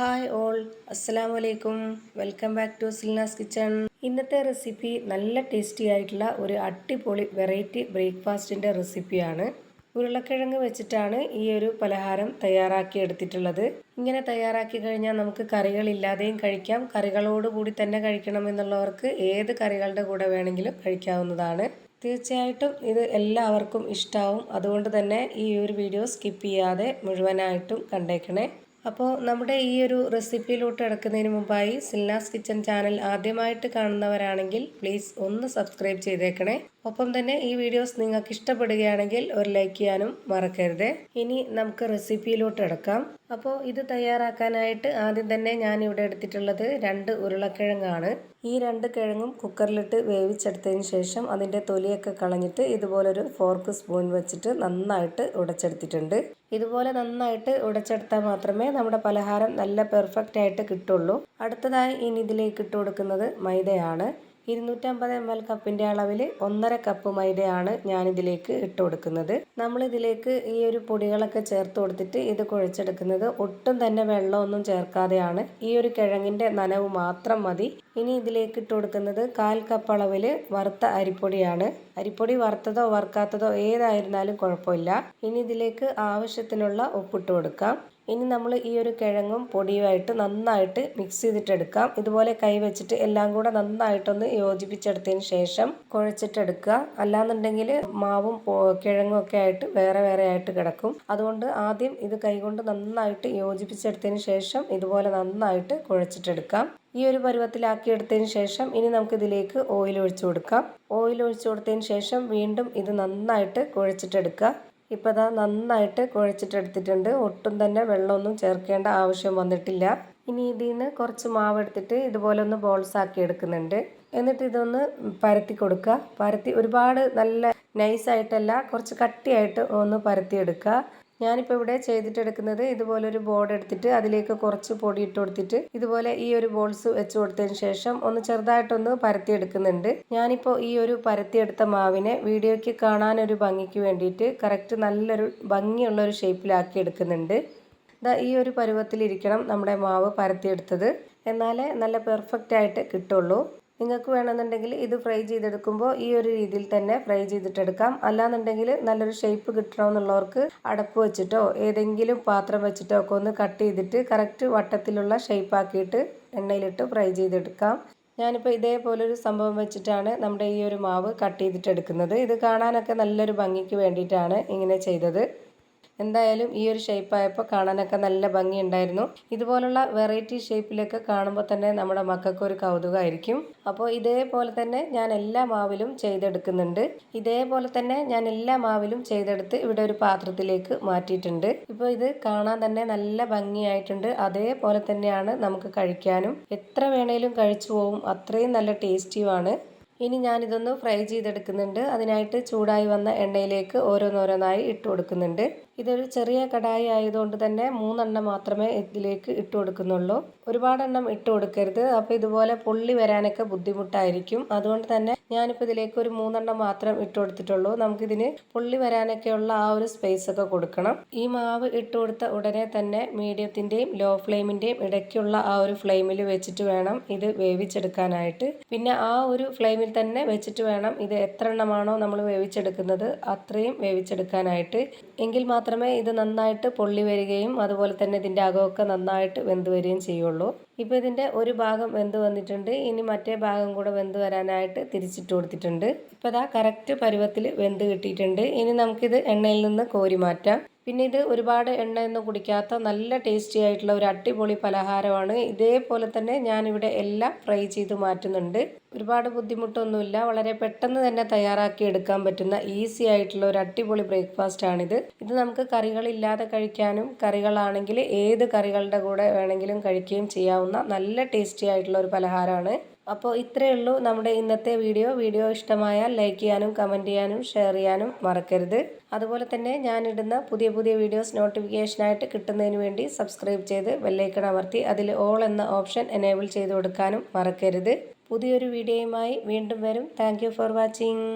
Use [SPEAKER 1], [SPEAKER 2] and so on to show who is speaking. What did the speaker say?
[SPEAKER 1] Hi all അസ്സലാമു അലൈക്കും welcome back to Silnas kitchen ഇന്നത്തെ റെസിപ്പി നല്ല ടേസ്റ്റി ആയിട്ടുള്ള ഒരു അടിപൊളി വെറൈറ്റി ബ്രേക്ക്ഫാസ്റ്റിന്റെ റെസിപ്പിയാണ് ഉരുളക്കിഴങ്ങ് വെച്ചിട്ടാണ് ഈ ഒരു പലഹാരം തയ്യാറാക്കി എടുത്തിട്ടുള്ളത്. ഇങ്ങനെ തയ്യാറാക്കി കഴിഞ്ഞാൽ നമുക്ക് കറികളില്ലാതെയും കഴിക്കാം. കറികളോടുകൂടി തന്നെ കഴിക്കണം എന്നുള്ളവർക്ക് ഏത് കറികളുടെ കൂടെ വേണമെങ്കിലും കഴിക്കാവുന്നതാണ്. തീർച്ചയായിട്ടും ഇത് എല്ലാവർക്കും ഇഷ്ടമാവും അതുകൊണ്ട് തന്നെ ഈ ഒരു വീഡിയോ സ്കിപ്പ് ചെയ്യാതെ മുഴുവനായിട്ടും കണ്ടേക്കണേ. അപ്പോൾ നമ്മുടെ ഈ ഒരു റെസിപ്പിയിലോട്ട് കിടക്കുന്നതിന് മുമ്പായി സിൽനാസ് കിച്ചൻ ചാനൽ ആദ്യമായിട്ട് കാണുന്നവരാണെങ്കിൽ പ്ലീസ് ഒന്ന് സബ്സ്ക്രൈബ് ചെയ്തേക്കണേ. ഒപ്പം തന്നെ ഈ വീഡിയോസ് നിങ്ങൾക്ക് ഇഷ്ടപ്പെടുകയാണെങ്കിൽ ഒരു ലൈക്ക് ചെയ്യാനും മറക്കരുത്. ഇനി നമുക്ക് റെസിപ്പിയിലോട്ട് എടുക്കാം അപ്പോൾ ഇത് തയ്യാറാക്കാനായിട്ട് ആദ്യം തന്നെ ഞാൻ ഇവിടെ എടുത്തിട്ടുള്ളത് രണ്ട് ഉരുളക്കിഴങ്ങാണ്. ഈ രണ്ട് കിഴങ്ങും കുക്കറിലിട്ട് വേവിച്ചെടുത്തതിന് ശേഷം അതിന്റെ തൊലിയൊക്കെ കളഞ്ഞിട്ട് ഇതുപോലൊരു ഫോർക്ക് സ്പൂൺ വെച്ചിട്ട് നന്നായിട്ട് ഉടച്ചെടുത്തിട്ടുണ്ട്. ഇതുപോലെ നന്നായിട്ട് ഉടച്ചെടുത്താൽ മാത്രമേ നമ്മുടെ പലഹാരം നല്ല പെർഫെക്റ്റ് ആയിട്ട് കിട്ടുള്ളൂ. അടുത്തതായി ഇനി ഇതിലേക്ക് ഇട്ട് കൊടുക്കുന്നത് മൈദയാണ്. ഇരുന്നൂറ്റമ്പത് എം എൽ കപ്പിന്റെ അളവിൽ ഒന്നര കപ്പ് മൈദയാണ് ഞാനിതിലേക്ക് ഇട്ട് കൊടുക്കുന്നത്. നമ്മൾ ഇതിലേക്ക് ഈ ഒരു പൊടികളൊക്കെ ചേർത്ത് കൊടുത്തിട്ട് ഇത് കുഴച്ചെടുക്കുന്നത് ഒട്ടും തന്നെ വെള്ളമൊന്നും ചേർക്കാതെയാണ്. ഈ ഒരു കിഴങ്ങിന്റെ നനവ് മാത്രം മതി. ഇനി ഇതിലേക്ക് ഇട്ട് കൊടുക്കുന്നത് കാൽ കപ്പ് അളവിൽ വറുത്ത അരിപ്പൊടിയാണ്. അരിപ്പൊടി വറുത്തതോ വറുക്കാത്തതോ ഏതായിരുന്നാലും കുഴപ്പമില്ല. ഇനി ഇതിലേക്ക് ആവശ്യത്തിനുള്ള ഉപ്പിട്ട് കൊടുക്കാം. ഇനി നമ്മൾ ഈ ഒരു കിഴങ്ങും പൊടിയുമായിട്ട് നന്നായിട്ട് മിക്സ് ചെയ്തിട്ടെടുക്കാം. ഇതുപോലെ കൈ വെച്ചിട്ട് എല്ലാം കൂടെ നന്നായിട്ടൊന്ന് യോജിപ്പിച്ചെടുത്തതിന് ശേഷം കുഴച്ചിട്ടെടുക്കുക. അല്ലാന്നുണ്ടെങ്കിൽ മാവും കിഴങ്ങും ഒക്കെ ആയിട്ട് വേറെ വേറെ ആയിട്ട് കിടക്കും. അതുകൊണ്ട് ആദ്യം ഇത് കൈകൊണ്ട് നന്നായിട്ട് യോജിപ്പിച്ചെടുത്തതിന് ശേഷം ഇതുപോലെ നന്നായിട്ട് കുഴച്ചിട്ടെടുക്കാം. ഈ ഒരു പരുവത്തിലാക്കി എടുത്തതിന് ശേഷം ഇനി നമുക്ക് ഇതിലേക്ക് ഓയിൽ ഒഴിച്ചു കൊടുക്കാം. ഓയിൽ ഒഴിച്ചു കൊടുത്തതിന് ശേഷം വീണ്ടും ഇത് നന്നായിട്ട് കുഴച്ചിട്ടെടുക്കുക. ഇപ്പോൾ അതാ നന്നായിട്ട് കുഴച്ചിട്ടെടുത്തിട്ടുണ്ട്. ഒട്ടും തന്നെ വെള്ളമൊന്നും ചേർക്കേണ്ട ആവശ്യം വന്നിട്ടില്ല. ഇനി ഇതിൽ നിന്ന് കുറച്ച് മാവ് എടുത്തിട്ട് ഇതുപോലെ ഒന്ന് ബോൾസ് ആക്കി എടുക്കുന്നുണ്ട്. എന്നിട്ട് ഇതൊന്ന് പരത്തി കൊടുക്കുക. പരത്തി ഒരുപാട് നല്ല നൈസായിട്ടല്ല കുറച്ച് കട്ടിയായിട്ട് ഒന്ന് പരത്തി എടുക്കുക ഞാനിപ്പോൾ ഇവിടെ ചെയ്തിട്ടെടുക്കുന്നത് ഇതുപോലൊരു ബോർഡ് എടുത്തിട്ട് അതിലേക്ക് കുറച്ച് പൊടി ഇട്ട് കൊടുത്തിട്ട് ഇതുപോലെ ഈ ഒരു ബോൾസ് വെച്ച് കൊടുത്തതിന് ശേഷം ഒന്ന് ചെറുതായിട്ടൊന്ന് പരത്തി പരത്തിയെടുക്കുന്നുണ്ട്. ഞാനിപ്പോൾ ഈ ഒരു പരത്തിയെടുത്ത മാവിനെ വീഡിയോയ്ക്ക് കാണാനൊരു ഭംഗിക്ക് വേണ്ടിയിട്ട് കറക്റ്റ് നല്ലൊരു ഭംഗിയുള്ള ഒരു ഷേപ്പിലാക്കി എടുക്കുന്നുണ്ട് ഇതാ ഈ ഒരു പരുവത്തിലിരിക്കണം നമ്മുടെ മാവ് പരത്തിയെടുത്തത്. എന്നാലേ നല്ല പെർഫെക്റ്റ് ആയിട്ട് കിട്ടുള്ളൂ. നിങ്ങൾക്ക് വേണമെന്നുണ്ടെങ്കിൽ ഇത് ഫ്രൈ ചെയ്തെടുക്കുമ്പോൾ ഈ ഒരു രീതിയിൽ തന്നെ ഫ്രൈ ചെയ്തിട്ടെടുക്കാം. അല്ലാന്നുണ്ടെങ്കിൽ നല്ലൊരു ഷേപ്പ് കിട്ടണമെന്നുള്ളവർക്ക് അടപ്പ് വെച്ചിട്ടോ ഏതെങ്കിലും പാത്രം വെച്ചിട്ടോ ഒക്കെ ഒന്ന് കട്ട് ചെയ്തിട്ട് കറക്റ്റ് വട്ടത്തിലുള്ള ഷേപ്പ് ആക്കിയിട്ട് എണ്ണയിലിട്ട് ഫ്രൈ ചെയ്തെടുക്കാം. ഞാനിപ്പോൾ ഇതേപോലൊരു സംഭവം വെച്ചിട്ടാണ് നമ്മുടെ ഈ ഒരു മാവ് കട്ട് ചെയ്തിട്ടെടുക്കുന്നത്. ഇത് കാണാനൊക്കെ നല്ലൊരു ഭംഗിക്ക് വേണ്ടിയിട്ടാണ് ഇങ്ങനെ ചെയ്തത്. എന്തായാലും ഈ ഒരു ഷേപ്പ് ആയപ്പോൾ കാണാനൊക്കെ നല്ല ഭംഗിയുണ്ടായിരുന്നു. ഇതുപോലുള്ള വെറൈറ്റി ഷേപ്പിലൊക്കെ കാണുമ്പോൾ തന്നെ നമ്മുടെ മക്കൾക്ക് ഒരു കൗതുകമായിരിക്കും. അപ്പോൾ ഇതേപോലെ തന്നെ ഞാൻ എല്ലാ മാവിലും ചെയ്തെടുക്കുന്നുണ്ട്. ഇതേപോലെ തന്നെ ഞാൻ എല്ലാ മാവിലും ചെയ്തെടുത്ത് ഇവിടെ ഒരു പാത്രത്തിലേക്ക് മാറ്റിയിട്ടുണ്ട്. ഇപ്പോൾ ഇത് കാണാൻ തന്നെ നല്ല ഭംഗിയായിട്ടുണ്ട്. അതേപോലെ തന്നെയാണ് നമുക്ക് കഴിക്കാനും. എത്ര വേണേലും കഴിച്ചു പോവും. അത്രയും നല്ല ടേസ്റ്റിയുമാണ് ഇനി ഞാനിതൊന്ന് ഫ്രൈ ചെയ്തെടുക്കുന്നുണ്ട്. അതിനായിട്ട് ചൂടായി വന്ന എണ്ണയിലേക്ക് ഓരോന്നോരോന്നായി ഇട്ട് കൊടുക്കുന്നുണ്ട് ഇതൊരു ചെറിയ കടായി ആയതുകൊണ്ട് തന്നെ മൂന്നെണ്ണം മാത്രമേ ഇതിലേക്ക് ഇട്ട് കൊടുക്കുന്നുള്ളൂ. ഒരുപാടെണ്ണം ഇട്ട് കൊടുക്കരുത്. അപ്പോൾ ഇതുപോലെ പൊള്ളി വരാനൊക്കെ ബുദ്ധിമുട്ടായിരിക്കും. അതുകൊണ്ട് തന്നെ ഞാനിപ്പോൾ ഇതിലേക്ക് ഒരു മൂന്നെണ്ണം മാത്രം ഇട്ട് കൊടുത്തിട്ടുള്ളൂ. നമുക്കിതിന് പൊള്ളി വരാനൊക്കെയുള്ള ആ ഒരു സ്പേസ് ഒക്കെ കൊടുക്കണം. ഈ മാവ് ഇട്ട് കൊടുത്ത ഉടനെ തന്നെ മീഡിയത്തിന്റെയും ലോ ഫ്ലെയിമിന്റെയും ഇടയ്ക്കുള്ള ആ ഒരു ഫ്ലെയിമിൽ വെച്ചിട്ട് വേണം ഇത് വേവിച്ചെടുക്കാനായിട്ട്. പിന്നെ ആ ഒരു ഫ്ലെയിമിൽ തന്നെ വെച്ചിട്ട് വേണം ഇത് എത്ര എണ്ണമാണോ നമ്മൾ വേവിച്ചെടുക്കുന്നത് അത്രയും വേവിച്ചെടുക്കാനായിട്ട്. എങ്കിൽ മാത്രമേ ഇത് നന്നായിട്ട് പൊള്ളി വരികയും അതുപോലെ തന്നെ ഇതിന്റെ അകമൊക്കെ നന്നായിട്ട് വെന്ത് വരികയും ചെയ്യുള്ളൂ. ഇപ്പോൾ ഇതിന്റെ ഒരു ഭാഗം വെന്ത് വന്നിട്ടുണ്ട്. ഇനി മറ്റേ ഭാഗം കൂടെ വെന്ത് വരാനായിട്ട് തിരിച്ചിട്ട് കൊടുത്തിട്ടുണ്ട്. ഇപ്പോൾ ഇതാ കറക്റ്റ് പരുവത്തിൽ വെന്ത് കിട്ടിയിട്ടുണ്ട്. ഇനി നമുക്കിത് എണ്ണയിൽ നിന്ന് കോരി മാറ്റാം. പിന്നെ ഇത് ഒരുപാട് എണ്ണയൊന്നും കുടിക്കാത്ത നല്ല ടേസ്റ്റി ആയിട്ടുള്ള ഒരു അടിപൊളി പലഹാരമാണ്. ഇതേപോലെ തന്നെ ഞാനിവിടെ എല്ലാം ഫ്രൈ ചെയ്ത് മാറ്റുന്നുണ്ട്. ഒരുപാട് ബുദ്ധിമുട്ടൊന്നുമില്ല. വളരെ പെട്ടെന്ന് തന്നെ തയ്യാറാക്കി എടുക്കാൻ പറ്റുന്ന ഈസി ആയിട്ടുള്ള ഒരു അടിപൊളി ബ്രേക്ക്ഫാസ്റ്റ് ആണിത്. ഇത് നമുക്ക് കറികളില്ലാതെ കഴിക്കാനും കറികളാണെങ്കിൽ ഏത് കറികളുടെ കൂടെ വേണമെങ്കിലും കഴിക്കുകയും ചെയ്യാവുന്ന നല്ല ടേസ്റ്റി ആയിട്ടുള്ള ഒരു പലഹാരമാണ്. അപ്പോൾ ഇത്രയേ ഉള്ളൂ നമ്മുടെ ഇന്നത്തെ വീഡിയോ. വീഡിയോ ഇഷ്ടമായാൽ ലൈക്ക് ചെയ്യാനും കമന്റ് ചെയ്യാനും ഷെയർ ചെയ്യാനും മറക്കരുത്. അതുപോലെ തന്നെ ഞാനിടുന്ന പുതിയ പുതിയ വീഡിയോസ് നോട്ടിഫിക്കേഷനായിട്ട് കിട്ടുന്നതിന് വേണ്ടി സബ്സ്ക്രൈബ് ചെയ്ത് ബെല്ലൈക്കൺ അമർത്തി അതിൽ ഓൾ എന്ന ഓപ്ഷൻ എനേബിൾ ചെയ്ത് കൊടുക്കാനും മറക്കരുത്. പുതിയൊരു വീഡിയോയുമായി വീണ്ടും വരും. Thank for watching